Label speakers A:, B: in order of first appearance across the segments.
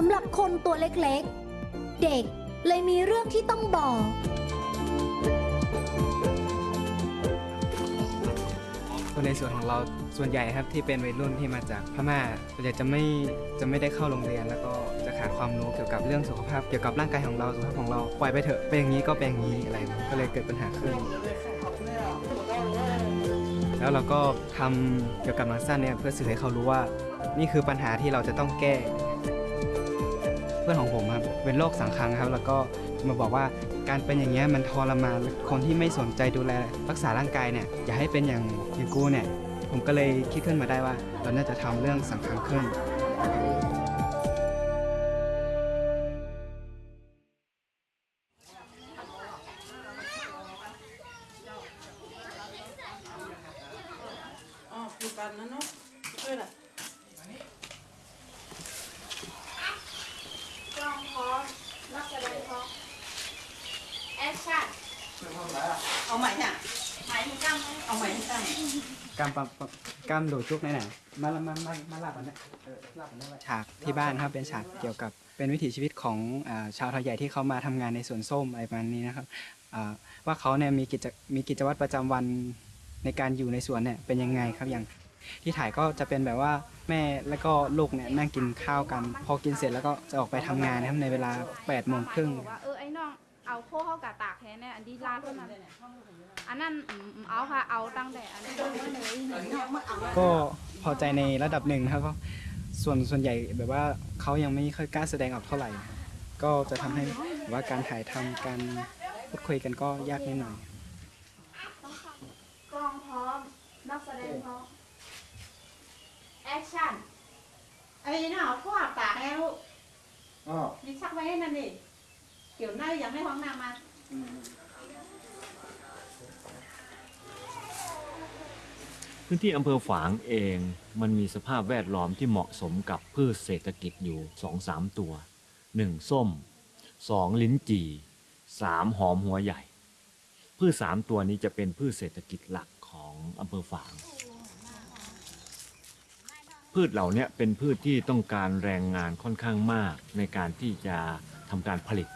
A: สำหรับคนตัวเล็กๆ เด็กเลยมีเรื่องที่ต้องบอก
B: คนในส่วนของเราส่วนใหญ่ครับที่เป็นวัยรุ่นที่มาจากพม่าส่วนใหญ่จะไม่จะไม่ได้เข้าโรงเรียน แล้วก็จะขาดความรู้เกี่ยวกับเรื่องสุขภาพ เกี่ยวกับร่างกายของเราสุขภาพของเราปล่อยไปเถอะเป็นอย่างนี้ก็เป็นอย่างนี้อะไรก็เลยเกิดปัญหาขึ้น แล้วเราก็ทำเกี่ยวกับหนังสั้นเนี่ยเพื่อสื่อให้เขารู้ว่า นี่คือปัญหาที่เราจะต้องแก้ พื่อนของผมครับเป็นโรคสังคังครับ แล้วก็มาบอกว่าการเป็นอย่างเงี้ยมันทรมานคนที่ไม่สนใจดูแลรักษาร่างกายเนี่ยอย่าให้เป็นอย่างอย่างกูเนี่ยผมก็เลยคิดขึ้นมาได้ว่า เราน่าจะทำเรื่องสังคังขึ้น ปะกำโดดจุกไหนไหนมาละมามามาลาบกันนะเออลาบกันได้ไว้ฉากที่บ้านครับเป็นฉากเกี่ยวกับเป็นวิถีชีวิตของอ่าชาวไทยใหญ่ที่เขามาทำงานในสวนส้มอะไรประมาณนี้นะครับอ่าว่าเขาเนี่ยมีกิจมีกิจวัตรประจำวันในการอยู่ในสวนเนี่ยเป็นยังไงครับอย่างที่ถ่ายก็จะเป็นแบบว่าแม่แล้วก็ลูกเนี่ยนั่งกินข้าวกัน พอกินเสร็จแล้วก็จะออกไปทำงานนะครับในเวลา8โมงครึ่ง
C: บอกว่าเออไอ้น้องเอาโค้เข้ากับตากแทนเนี่ยอันดีลาดเท่านั้น อันนั้นอืมอืมเอาค่ะ เอาตั้งแต่อันนี้เลย
B: ก็พอใจในระดับหนึ่งนะครับก็ส่วนส่วนใหญ่แบบว่าเขายังไม่ค่อยกล้าแสดงออกเท่าไหร่ ก็จะทำให้แบบว่าการถ่ายทำการพูดคุยกันก็ยากนิดหน่อย
C: กล้องพร้อม นักแสดงพร้อม แอคชั่น
D: ไอ้น่ะเอาพ่อตากแล้วนี่ซักไว้นั่นนี่เกี่ยวหน้ายังไม่ห้องน้ำมา
E: พื้นที่อำเภอฝางเองมันมีสภาพแวดล้อมที่เหมาะสมกับพืชเศรษฐกิจอยู่สองสามตัว 1. ส้ม 2. ลิ้นจี่ 3. หอมหัวใหญ่ พืชสามตัวนี้จะเป็นพืชเศรษฐกิจหลักของอำเภอฝาง พืชเหล่านี้เป็นพืชที่ต้องการแรงงานค่อนข้างมากในการที่จะทำการผลิต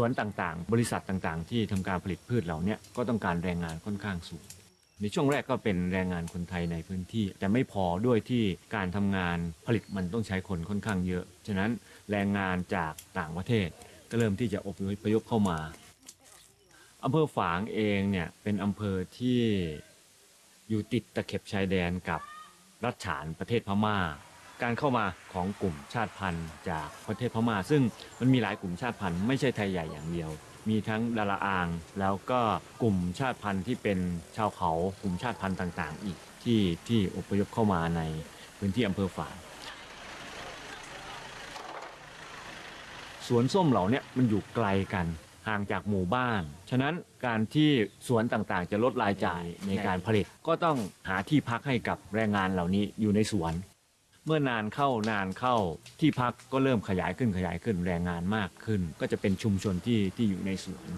E: วนต่างๆ บริษัทต่างๆ ที่ทำการผลิตพืชเหล่านี้ก็ต้องการแรงงานค่อนข้างสูง ในช่วงแรกก็เป็นแรงงานคนไทยในพื้นที่ แต่ไม่พอด้วยที่การทำงานผลิตมันต้องใช้คนค่อนข้างเยอะ ฉะนั้นแรงงานจากต่างประเทศ ก็เริ่มที่จะอพยพเข้ามาอำเภอฝางเองเนี่ยเป็นอำเภอที่อยู่ติดตะเข็บชายแดนกับรัฐฉานประเทศพม่า การเข้ามาของกลุ่มชาติพันธุ์จากประเทศพม่า ซึ่งมันมีหลายกลุ่มชาติพันธุ์ไม่ใช่ไทยใหญ่อย่างเดียว มีทั้งดาราอาง แล้วก็กลุ่มชาติพันธุ์ที่เป็นชาวเขากลุ่มชาติพันธุ์ต่างๆ อีกที่ที่อพยพเข้ามาในพื้นที่อำเภอฝางสวนส้มเหล่านี้มันอยู่ไกลกันห่างจากหมู่บ้าน ฉะนั้นการที่สวนต่างๆ จะลดรายจ่ายในการผลิต ก็ต้องหาที่พักให้กับแรงงานเหล่านี้อยู่ในสวน มื่อนานเข้านานเข้าที่พักก็เริ่มขยายขึ้นขยายขึ้นแรงงานมากขึ้น ก็จะเป็นชุมชนที่ที่อยู่ในสวน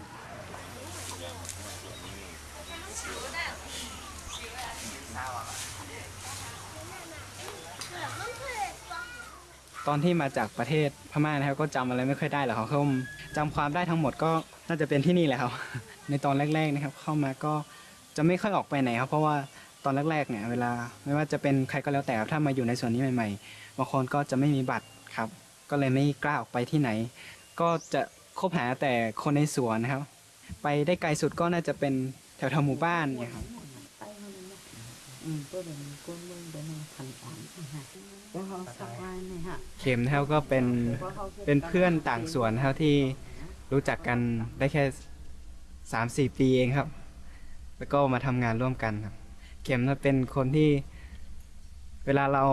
B: ตอนที่มาจากประเทศพม่านะครับก็จำอะไรไม่ค่อยได้หรอกครับเขาจำความได้ทั้งหมดก็น่าจะเป็นที่นี่แหละครับ ในตอนแรก ๆนะครับ เข้ามาก็จะไม่ค่อยออกไปไหนครับ เพราะว่า ตอนแรกๆเนี่ยเวลาไม่ว่าจะเป็นใครก็แล้วแต่ครับถ้ามาอยู่ในส่วนนี้ใหม่ๆบางคนก็จะไม่มีบัตรครับ ก็เลยไม่กล้าออกไปที่ไหน ก็จะคบหาแต่คนในสวนนะครับ ไปได้ไกลสุดก็น่าจะเป็นแถวๆหมู่บ้านเนี่ยครับ
D: อืมก็เป็นก้นมึงเป็นพันสามแล้วเขาซักไว้นี่ฮะ
B: เข็มนะครับก็เป็นเป็นเพื่อนต่างสวนครับที่รู้จักกันได้แค่สามสี่ปีเองครับ แล้วก็มาทำงานร่วมกันครับ เข็มน่ะเป็นคนที่เวลาเรา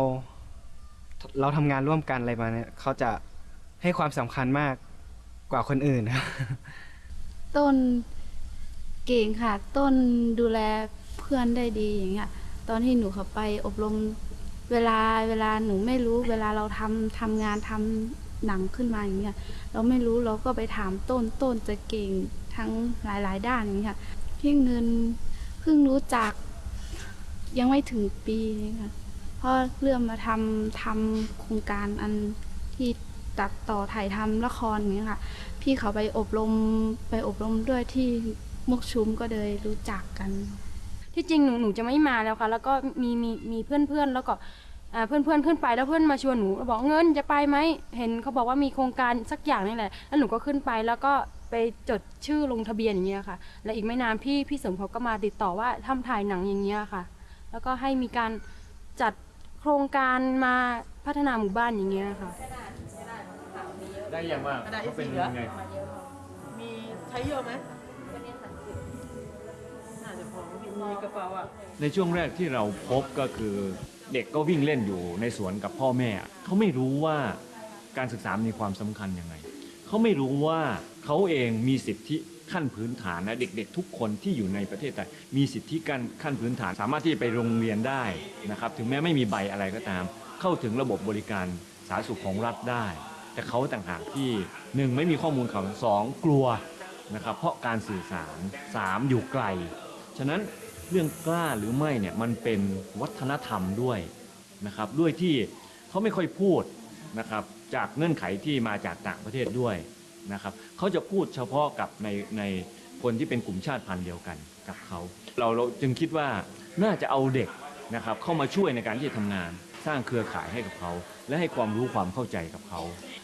B: เราทำงานร่วมกันอะไรมาเนี่ยเขาจะให้ความสำคัญมากกว่าคนอื่นครับ
C: ต้นเก่งค่ะ ต้นดูแลเพื่อนได้ดีอย่างเงี้ยตอนที่หนูเขาไปอบรมเวลาเวลาหนูไม่รู้ เวลาเราทำทำงานทำหนังขึ้นมาอย่างเงี้ยเราไม่รู้เราก็ไปถามต้นต้นจะเก่งทั้งหลาย ๆ ด้านอย่างเงี้ยค่ะที่เงินเพิ่งรู้จัก ยังไม่ถึงปีนี่ค่ะ เพราะเรื่อมาทำทำโครงการอันที่ตัดต่อถ่ายทำละครอย่างเงี้ยค่ะ พี่เขาไปอบรมไปอบรมด้วยที่มุกชุมก็เลยรู้จักกัน
F: ที่จริงหนูหนูจะไม่มาแล้วค่ะ แล้วก็มีมีมีเพื่อนเพื่อนแล้วก็เพื่อนเพื่อนขึ้นไปแล้วเพื่อนมาชวนหนูบอกเงินจะไปไหมเห็นเขาบอกว่ามีโครงการสักอย่างนี่แหละ แล้วหนูก็ขึ้นไปแล้วก็ไปจดชื่อลงทะเบียนอย่างเงี้ยค่ะ และอีกไม่นานพี่พี่สมภพก็มาติดต่อว่าทำถ่ายหนังอย่างเงี้ยค่ะ แล้วก็ให้มีการจัดโครงการมาพัฒนาหมู่บ้านอย่างเงี้ยค่ะ
E: ได้ยังว่าเขาเป็นยังไง
D: มีใช้เยอะไหมน่าจะพอมีกระเป๋าอะ
E: ในช่วงแรกที่เราพบก็คือเด็กก็วิ่งเล่นอยู่ในสวนกับพ่อแม่ เขาไม่รู้ว่าการศึกษามีความสำคัญยังไง เขาไม่รู้ว่าเขาเองมีสิทธิ ขั้นพื้นฐานนะเด็กๆ ทุกคนที่อยู่ในประเทศไทยมีสิทธิขั้นขั้นพื้นฐาน สามารถที่จะไปโรงเรียนได้นะครับถึงแม้ไม่มีใบอะไรก็ตาม เข้าถึงระบบบริการสาธารณสุขของรัฐได้ แต่เขาต่างหากที่หนึ่งไม่มีข้อมูลข่าวสองกลัวนะครับเพราะการสื่อสารสามอยู่ไกล ฉะนั้นเรื่องกล้าหรือไม่เนี่ยมันเป็นวัฒนธรรมด้วยนะครับด้วยที่เขาไม่ค่อยพูดนะครับจากเงื่อนไขที่มาจากต่างประเทศด้วย นะครับเขาจะพูดเฉพาะกับในในคนที่เป็นกลุ่มชาติพันธุ์เดียวกันกับเขาเราเราจึงคิดว่าน่าจะเอาเด็กนะครับเข้ามาช่วยในการที่จะทำงาน สร้างเครือข่ายให้กับเขา และให้ความรู้ความเข้าใจกับเขา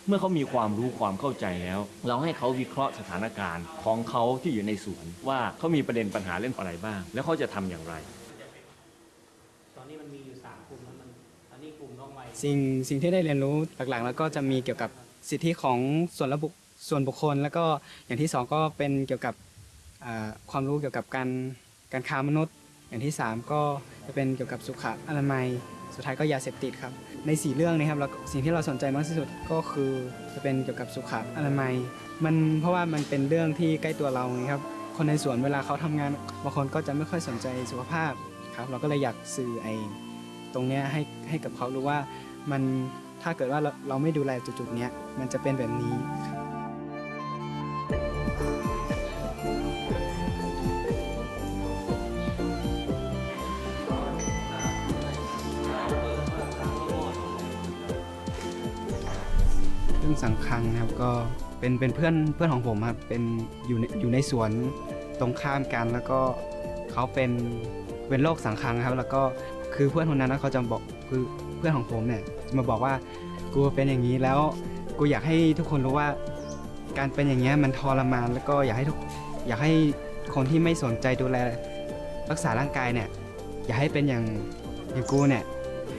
E: เมื่อเขามีความรู้ความเข้าใจแล้ว เราให้เขาวิเคราะห์สถานการณ์ของเขาที่อยู่ในสวนว่าเขามีประเด็นปัญหาเรื่องอะไรบ้าง แล้วเขาจะทำอย่างไร
G: ตอนนี้มันมีอยู่สามกลุ่มแล้วมันตอนนี้กลุ่มน้องวัย
B: สิ่งสิ่งที่ได้เรียนรู้หลักๆ แล้วก็จะมีเกี่ยวกับสิทธิของส่วนระบุ ส่วนบุคคล แล้วก็อย่างที่สองก็เป็นเกี่ยวกับความรู้เกี่ยวกับการการค้ามนุษย์ อย่างที่สามก็จะเป็นเกี่ยวกับสุขอนามัย สุดท้ายก็ยาเสพติดครับ ในสี่เรื่องนี้ครับแล้วสิ่งที่เราสนใจมากที่สุดก็คือจะเป็นเกี่ยวกับสุขอนามัย มันเพราะว่ามันเป็นเรื่องที่ใกล้ตัวเราครับคนในสวนเวลาเขาทำงานบางคนก็จะไม่ค่อยสนใจสุขภาพครับเราก็เลยอยากสื่อไอตรงเนี้ยให้ให้กับเขารู้ว่ามันถ้าเกิดว่าเราเราไม่ดูแลจุดๆเนี้ยมันจะเป็นแบบนี้เรื่อ สังคังนะครับก็เป็นเป็นเพื่อนเพื่อนของผมครับเป็นอยู่ในอยู่ในสวนตรงข้ามกันแล้วก็เขาเป็นเป็นโรคสังคังครับ แล้วก็คือเพื่อนคนนั้นเขาจะบอกคือเพื่อนของผมเนี่ยจะมาบอกว่ากูเป็นอย่างนี้แล้วกูอยากให้ทุกคนรู้ว่า การเป็นอย่างเงี้ยมันทรมานแล้วก็อยากให้ทุกอยากให้คนที่ไม่สนใจดูแล รักษาร่างกายเนี่ย อย่าให้เป็นอย่างอย่างกูเนี่ย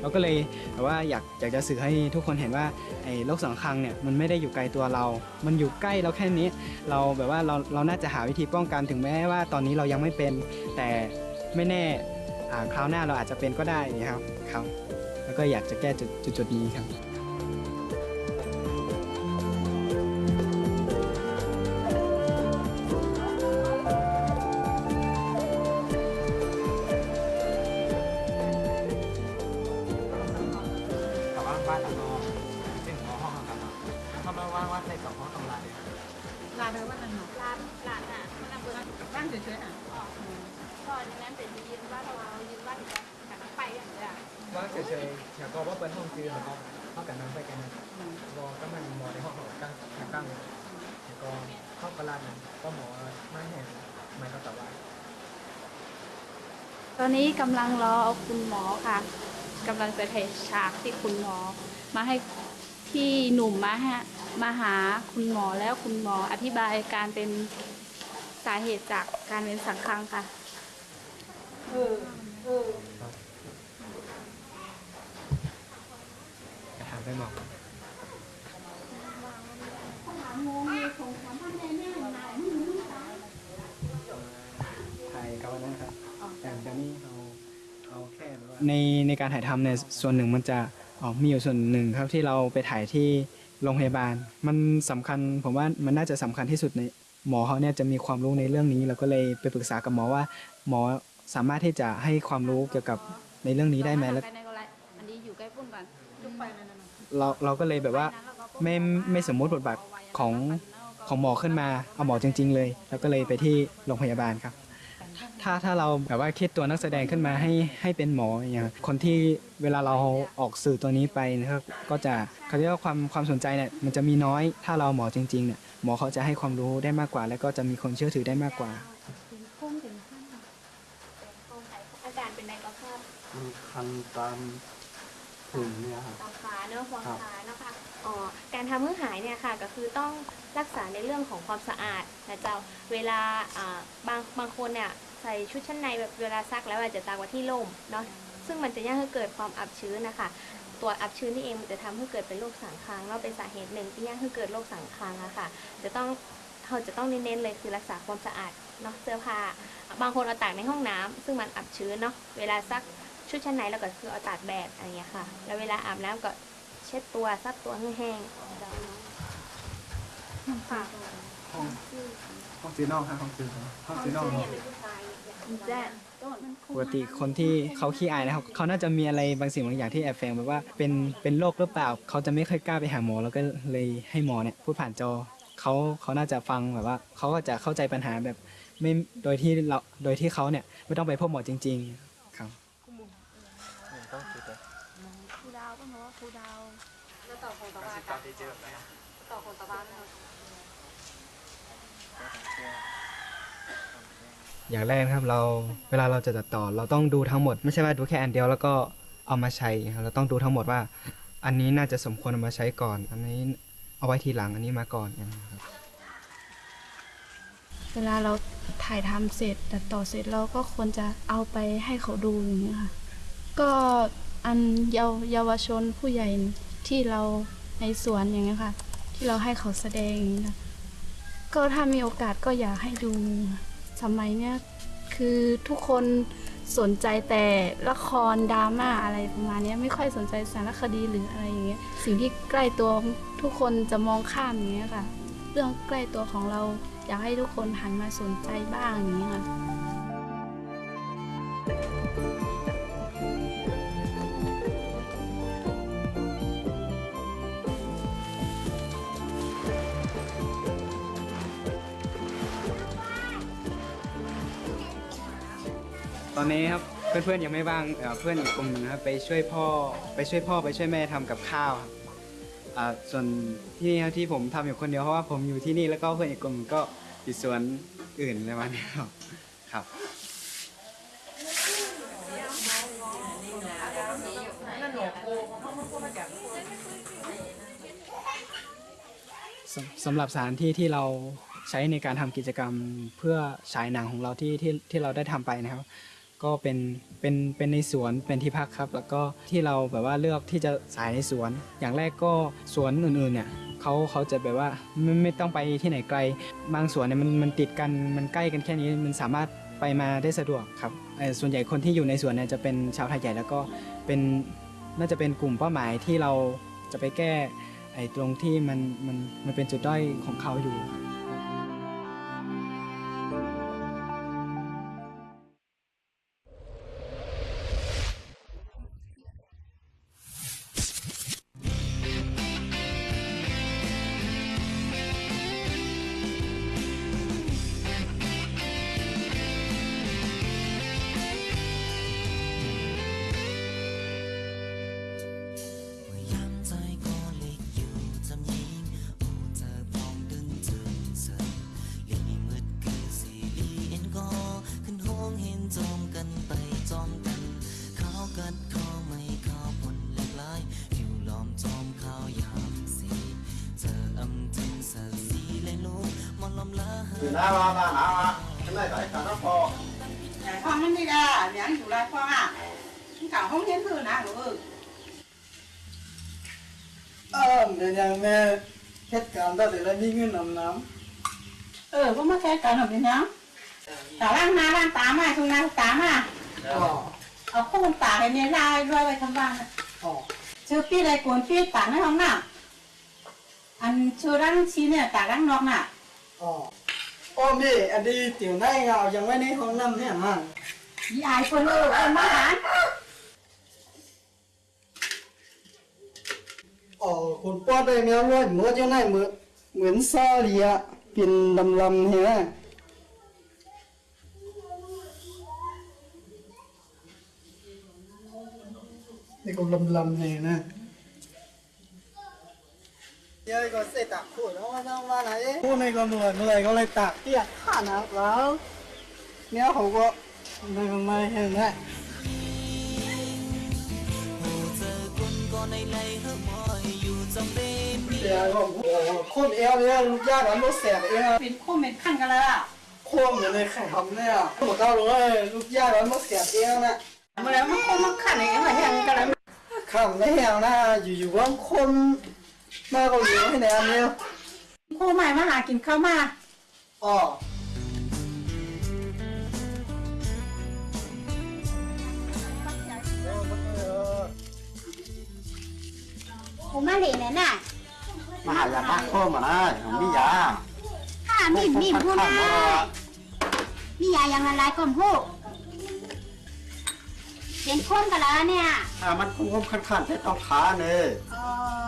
B: เราก็เลยแบบว่าอยากอยากจะสื่อให้ทุกคนเห็นว่าไอ้โรคสังคังเนี่ยมันไม่ได้อยู่ไกลตัวเรา มันอยู่ใกล้เราแค่นี้ เราแบบว่าเราเราน่าจะหาวิธีป้องกันถึงแม้ว่าตอนนี้เรายังไม่เป็น แต่ไม่แน่คราวหน้าเราอาจจะเป็นก็ได้นะครับครับ แล้วก็อยากจะแก้จุดจุดนี้ครับ
C: ตอนนี้กำลังรอคุณหมอค่ะกำลังจะถ่ายฉากที่คุณหมอ มาให้ที่หนุ่มมาฮะมาหาคุณหมอแล้วคุณหมออธิบายการเป็นสาเหตุจากการเป็นสังคังค่ะ
B: จะถามไปบอกถ่ายเขาแล้วนะครับแต่เดี๋ยวนี้เราเอาแค่แบบว่า ในในการถ่ายทำเนี่ยส่วนหนึ่งมันจะอ๋อมีอยู่ส่วนหนึ่งครับที่เราไปถ่ายที่โรงพยาบาล มันสำคัญผมว่ามันน่าจะสำคัญที่สุดในหมอเขาเนี่ยจะมีความรู้ในเรื่องนี้ เราก็เลยไปปรึกษากับหมอว่า หมอสามารถที่จะให้ความรู้เกี่ยวกับในเรื่องนี้ได้ไหมแล้ว
C: อันนี้อยู่ใกล้ปุ่นก่อน
D: จุกไปนั่นน่ะ
B: เราเราก็เลยแบบว่าไม่ไม่สมมุติบทบาทของของหมอขึ้นมาเอาหมอจริง ๆ เลย แล้วก็เลยไปที่โรงพยาบาลครับ ถ้าถ้าเราแบบว่าคิดตัวนักแสดงขึ้นมาให้ให้เป็นหมออย่างเงี้ยคนที่เวลาเราออกสื่อตัวนี้ไปนะครับก็จะเขาเรียกว่าความความสนใจเนี่ยมันจะมีน้อยถ้าเราหมอจริงๆเนี่ยหมอเขาจะให้ความรู้ได้มากกว่า แล้วก็จะมีคนเชื่อถือได้มากกว่า
H: พุ่งถึงขั้นโรงไข่อาการเป็นไงก็ครับ
I: มันคันตามถุงเนี่ยครับ
H: ตามขาเนอะฟอง
I: ครับ
H: ขาเนอะค่ะอ๋อการทำให้หายเนี่ยค่ะก็คือต้องรักษาในเรื่องของความสะอาดนะเจ้า เวลาอ่าบางบางคนเนี่ย ใส่ชุดชั้นในแบบเวลาซักแล้วอาจจะตากไว้ที่ร่มเนาะซึ่งมันจะย่างให้เกิดความอับชื้นนะคะ ตัวอับชื้นนี่เองมันจะทำให้เกิดเป็นโรคสังคางแล้วเป็นสาเหตุหนึ่งที่ย่างให้เกิดโรคสังคางอะค่ะ จะต้องเราจะต้องเน้นๆเลยคือรักษาความสะอาดเนาะเสื้อผ้าบางคนเอาตากในห้องน้ำซึ่งมันอับชื้นเนาะเวลาซักชุดชั้นในแล้วก็คือเอาตากแดดอะไรอย่างเงี้ยค่ะ แล้วเวลาอาบน้ำก็เช็ดตัวซับตัวให้แห้งค่ะ
B: ห้อง ห้องซีนอกครับห้องซีนอห้องซีนอก
H: เนี่ยเป็นผู้ชายเนี่ย
B: ปกติคนที่เขาขี้อายนะครับเขาน่าจะมีอะไรบางสิ่งบางอย่างที่แอบแฝงแบบว่าเป็นเป็นโรคหรือเปล่าเขาจะไม่ค่อยกล้าไปหาหมอ แล้วก็เลยให้หมอเนี่ยพูดผ่านจอเขาเขาน่าจะฟังแบบว่าเขาก็จะเข้าใจปัญหาแบบไม่โดยที่เราโดยที่เขาเนี่ยไม่ต้องไปพบหมอจริง ๆ ครับ
C: ครูดาวก็บอกว่าครูดาว
J: แล้วต่อของตะวันต่อของตะวัน
B: อย่างแรกนะครับเราเวลาเราจะตัดต่อ เราต้องดูทั้งหมด ไม่ใช่ว่าดูแค่อันเดียวแล้วก็เอามาใช้ครับเราต้องดูทั้งหมดว่า อันนี้น่าจะสมควรเอามาใช้ก่อน อันนี้เอาไว้ทีหลังอันนี้มาก่อนอย่างนี้ครับ
C: เวลาเราถ่ายทำเสร็จตัดต่อเสร็จเราก็ควรจะเอาไปให้เขาดูอย่างเงี้ยค่ะก็อันเยาเยาวชนผู้ใหญ่ที่เราในสวนอย่างเงี้ยค่ะ ที่เราให้เขาแสดงอย่างเงี้ค่ะ ก็ถ้ามีโอกาสก็อยากให้ดูสมัยเนี้ยคือทุกคนสนใจแต่ละครดราม่าอะไรประมาณนี้ไม่ค่อยสนใจสารคดีหรืออะไรอย่างเงี้ยสิ่งที่ใกล้ตัวทุกคนจะมองข้ามอย่างเงี้ยค่ะ เรื่องใกล้ตัวของเราอยากให้ทุกคนหันมาสนใจบ้างอย่างเงี้ยค่ะ
B: อนนี้ครับเพื่อนๆยังไม่ว่างเอ่อเพื่อนอีกกลุ่มหนึ่งครับไปช่วยพ่อไปช่วยพ่อไปช่วยแม่ทำกับข้าวครับอ่าส่วนที่นี่ครับที่ผมทำอยู่คนเดียวเพราะว่าผมอยู่ที่นี่แล้วก็เพื่อนอีกกลุ่มหนึ่งก็อยู่สวนอื่นอะไรประมาณนี้ครับครับ สำสำหรับสถานที่ที่เราใช้ในการทำกิจกรรมเพื่อฉายหนังของเราที่ที่ที่เราได้ทำไปนะครับ ก็เป็นเป็นเป็นในสวนเป็นที่พักครับ แล้วก็ที่เราแบบว่าเลือกที่จะฉายในสวน อย่างแรกก็สวนอื่นๆเนี่ยเขาเขาจะแบบว่าไม่ไม่ต้องไปที่ไหนไกล บางสวนเนี่ยมันมันติดกันมันใกล้กันแค่นี้มันสามารถไปมาได้สะดวกครับส่วนใหญ่คนที่อยู่ในสวนเนี่ยจะเป็นชาวไทยใหญ่แล้วก็เป็นน่าจะเป็นกลุ่มเป้าหมายที่เราจะไปแก้ไอ้ตรงที่มันมันมันเป็นจุดด้อยของเขาอยู่
K: để nhà mẹ hết cảm ta để lại đi nguyên nằm nắm
D: เออก็มาแค่กันหนูเป็นยังแต่ล้างหน้าล้างตามาตรงนั้นตามา
K: ờ
D: เอาข้าวตาให้เมียได้ด้วยไว้ทำบ้าน
K: ờ
D: ชื่อพี่อะไรกวนพี่ตากในห้องน้ำอันชื่อร่างชีเนี่ยตากร่าง
K: Dài phụ nữ em mới hả? ờ con qua đây mẹ ơi, mua cho này mượn Nguyễn xa gì ạ, tiền lầm lầm thế này Đây còn lầm lầm này nè chơi còn xe tạc của nó xong ba này ấy. này còn mười người con lại tạc tiệt hẳn hả? Vâng. Nếu không có งมาไหนพวกนี้ก็เหนื่อยเหนื่อยก็เลยตักเปียกข้านะแล้วเนี่ยเขาก็ไม่ไม่เห็นนะ
L: hồ giờ quân con này lấy hớp mỏi dù trong đêm
K: เดี๋ยวก็โอ้โหโคนเอวเนี่ยลูกยากแล้วลูกแสบเอว
D: เป็นคู่เป็นขั้นกันแล้วอะ
K: โค้งอยู่เลยไข่ทำเนี่ยหมดเต้าลงเลยลูกยากแล้วลูกแสบเอวนะ
D: มาแล้วมันคงมันขั้นอย่างไรแหงกันแล้ว
K: ขำไม่แหงนะอยู่ๆว่าคนมาเกาหลีให้แนมเนี่ย
D: คู่ใหม่มาหากินข้าวมา
K: อ๋อ
M: ผมมาเหลนน่ะ
I: มาหายาพักข้อมาได้ผมมียา
M: ถ้ามีมีพูดนะมียาอย่างอะไรก่อนพูดเป็นคนกันแล้วเนี่ย
I: ถ้ามันคุ้มคันคันๆให้ต้องขาเนย
M: เอ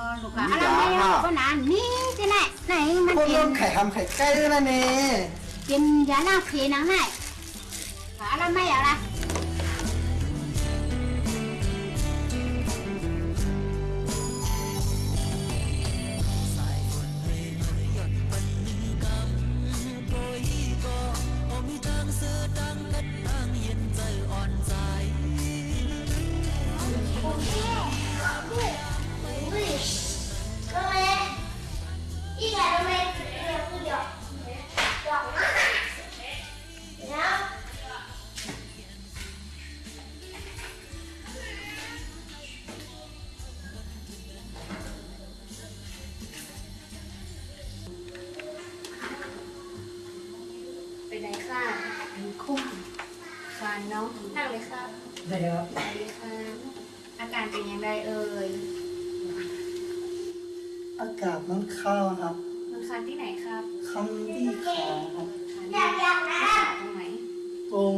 M: อลูกค้าอะไรไม่เอาก็นานนี่ที่ไหนไหนมัน
K: คน
M: เป็
K: โด
M: น
K: นไข่ทำไข่ใกล้ด้วยนะนี่
M: เป็นยาลาเพนังไหนขาอะไรไม่เอาละ
A: ไป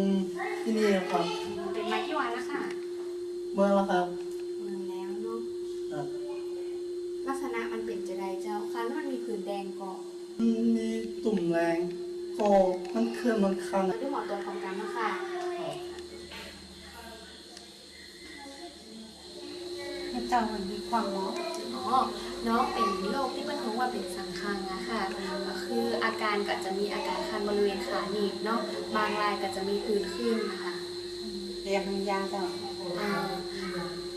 A: งที่นี่ครับเป็นมากี่วันแล้วค่ะ
K: เมื่อแล้วครับ
A: เมืองแล้วเนาะ
K: ครับ
A: ลักษณะมันเป็นจะไดเจ้าคันมันมีผื่นแดงเกาะ
K: มันมีตุ่มแรงก็มันเคลื่อนมันคัน
A: เราได้หมอตัวพร้อมกันแล้วค่ะ
D: เจ้ามันมีความร้อน
A: อ๋อ น้องเป็นโรคที่เป็นท้องว่าเป็นสังคังนะคะก็คืออาการก็จะมีอาการคันบริเวณขาหนีบเนาะบางรายก็จะมีผื่นขึ้นนะคะ
D: เรียงยาเจ้า
A: อ่า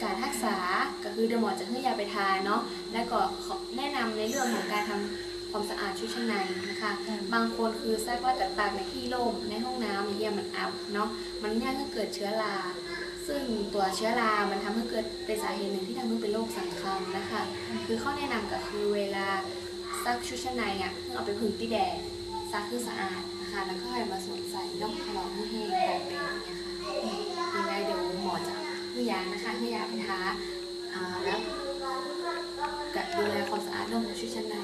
A: การรักษาก็คือเดี๋ยวหมอจะให้ยาไปทานเนาะแล้วก็ขอแนะนำในเรื่องของการทำความสะอาดชุดชั้นในนะคะ บางคนคือแทรกว่ากัดตากในที่ร่มในห้องน้ำอย่างเงี้ยมันอับเนาะมันง่ายก็เกิดเชื้อรา ซึ่งตัวเชื้อรา มันทำให้เกิดเป็นสาเหตุหนึ่งที่ทำให้เป็นโรคสังคมนะคะ คือข้อแนะนำก็คือเวลาซักชุดชั้นในอะให้เอาไปพึ่งที่แดดซักให้สะอาดนะคะ แล้วก็ให้มาสวมใส่นอกถลอกให้แห้งแตกเป็นอย่างเงี้ยค่ะยังไงเดี๋ยวหมอจะให้ยานะคะให้ยาไปทาอ่าแล้วกับดูแลความสะอาดเรื่องของชุดชั้นใน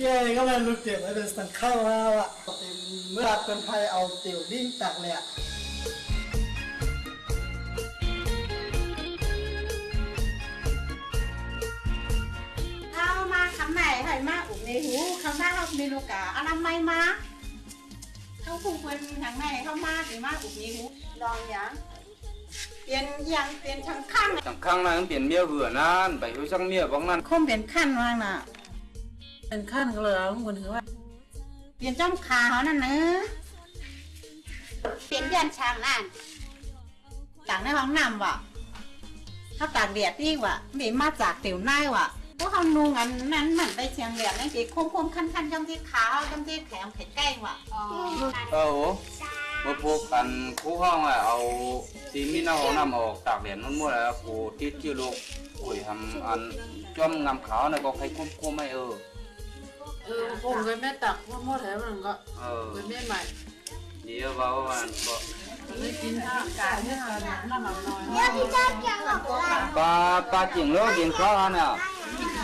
K: เย้ก็เลยรู้เกี่ยวกับเป็นสังข้าวแล้วอะเป็นเมื่อคนไทยเอาเตี๋ยวดิ้นตักเลยอะ
D: เอามาคำไหนให้มาอุบในหูคำหน้าเรามีลูกกาอะไรไม่มาเขาคงควรทางไหนเข้ามาถึงมาอุบในหูลองยังเปลี่ยนยังเปลี่ยนชังข้าง
N: chẳng khăng là biển mía vừa nan bảy hối sang mía bóng nan
D: คมเป็นขั้นว่างน่ะ เป็นขั้นก็เลยเอาคนถือว่าเปลี่ยนจ้อมขาเขานั่นเนอะ
M: เปลี่ยนเดือนช้างนั่น
D: ตากในห้องน้ำว่ะถ้าตากแดดนี่ว่ะไม่มาจากเตี๋ยวหน้าว่ะพวกเขานุ่งอันนั้นเหมือนไปเชียงแดดนั่นสิคมคมๆคันคันๆจังที่ขาจังที่แขนแขนใกล้ว่ะ
N: ờ ủa một bộ cần khu hoang là ao tí mi nào nằm ở tạc đèn nó mua là cụ tiết chưa luôn คุยทำอันจอมงามขาวนะก็ใครคุ้มคุ้มไม่เออ
D: เออผมเคยแม่ตักว่าหมดแล้วมันก็
N: เออ
D: เคยแม่ใหม่
N: เดี๋ยวว่าวันก็
D: ไม่กินข้าวกาให้ทานน้ำมันน้อย
M: เดี๋ยวพี่จะเกี่ยวกับอะไร
N: ปลาปลาจิงโลกินข้าวเนี่ย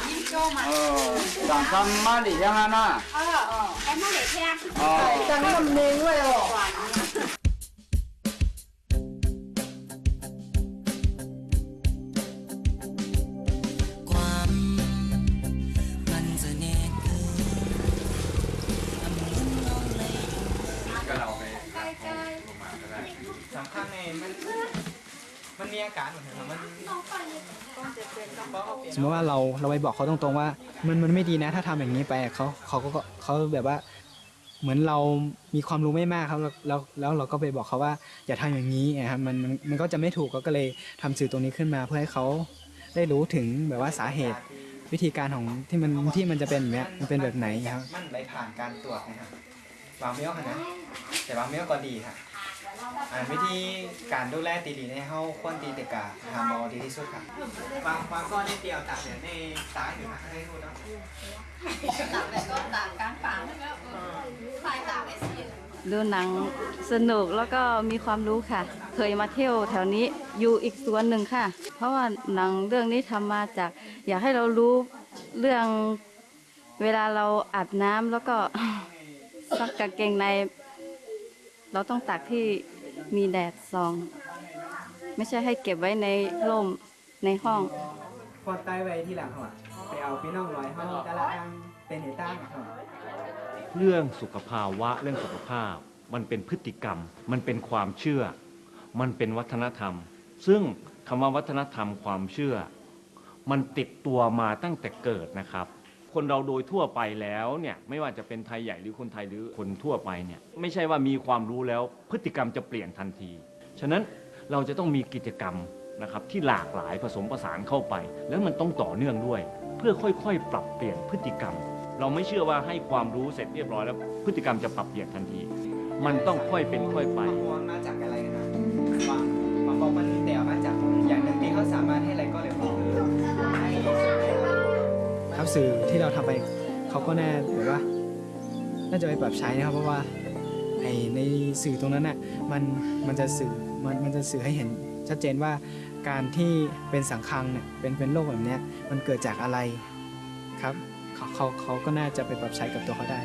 D: ยิ้มโจมา
N: เออสั่งทำมาดิยังไงนะ
D: เออเออ
M: ไอ้มาเลยแค่
N: อ๋อ
D: จังลำเนงไว้หรอ
L: กา
B: รเหมือนกันมันสมมติว่าเราเราไปบอกเขาตรงๆว่า มันมันไม่ดีนะ ถ้าทำอย่างนี้ไปเขาเขาก็เขาแบบว่า เหมือนเรามีความรู้ไม่มากครับแล้วแล้วแล้วเราก็ไปบอกเขาว่า อย่าทำอย่างนี้นะครับมันมันมันก็จะไม่ถูกก็เลยทำสื่อตรงนี้ขึ้นมา เพื่อให้เขาได้รู้ถึงแบบว่าสาเหตุวิธีการของที่มันที่มันจะเป็นแบบเนี้ยมันเป็นแบบไหนครับมันไปผ่านการตรวจนะครับวางเมียวนะแต่วางเมียวก็ดีค่ะ อ่าวิธีการดูแลตีดีในเฮาควรตีเตกาหาหมอดีที่สุดครับวางวางก้อนในเตียวตากแดดในซ้ายหรือข้างในรู้นะ
D: ตักแต่ก็ตักกลางฝางแล้วใครตักไอ้สิ
C: ดูหนังสนุกแล้วก็มีความรู้ค่ะ เคยมาเที่ยวแถวนี้อยู่อีกส่วนหนึ่งค่ะ เพราะว่าหนังเรื่องนี้ทำมาจาก อยากให้เรารู้เรื่องเวลาเราอาบน้ำแล้วก็ซักกางเกงใน เราต้องตากที่มีแดดส่อง ไม่ใช่ให้เก็บไว้ในร่มในห้อง
B: พอใต้ไว้ที่หลังเขาอะไปเอาพี่น้องร้อยเฮาแต่ละอันเป็นเหตุตั้งเขา
E: เรื่องสุขภาวะเรื่องสุขภาพ มันเป็นพฤติกรรม มันเป็นความเชื่อ มันเป็นวัฒนธรรม ซึ่งคำว่าวัฒนธรรมความเชื่อ มันติดตัวมาตั้งแต่เกิดนะครับ คนเราโดยทั่วไปแล้วเนี่ยไม่ว่าจะเป็นไทยใหญ่หรือคนไทยหรือคนทั่วไปเนี่ยไม่ใช่ว่ามีความรู้แล้วพฤติกรรมจะเปลี่ยนทันที ฉะนั้นเราจะต้องมีกิจกรรมนะครับที่หลากหลายผสมผสานเข้าไป แล้วมันต้องต่อเนื่องด้วย เพื่อค่อยๆ ปรับเปลี่ยนพฤติกรรม เราไม่เชื่อว่าให้ความรู้เสร็จเรียบร้อยแล้วพฤติกรรมจะปรับเปลี่ยนทันที มันต้องค่อยเป็นค่อยไป
B: บางคนมาจากอะไรนะ สื่อที่เราทำไปเขาก็แน่แบบว่า น่าจะไปปรับใช้นะครับ เพราะว่าไอในสื่อตรงนั้นน่ะมันมันจะสื่อมันมันจะสื่อให้เห็นชัดเจนว่าการที่เป็นสังคังเนี่ยเป็นเป็นโรคแบบเนี้ยมันเกิดจากอะไรครับเขาเขาเขาก็น่าจะไปปรับใช้กับตัวเขาได้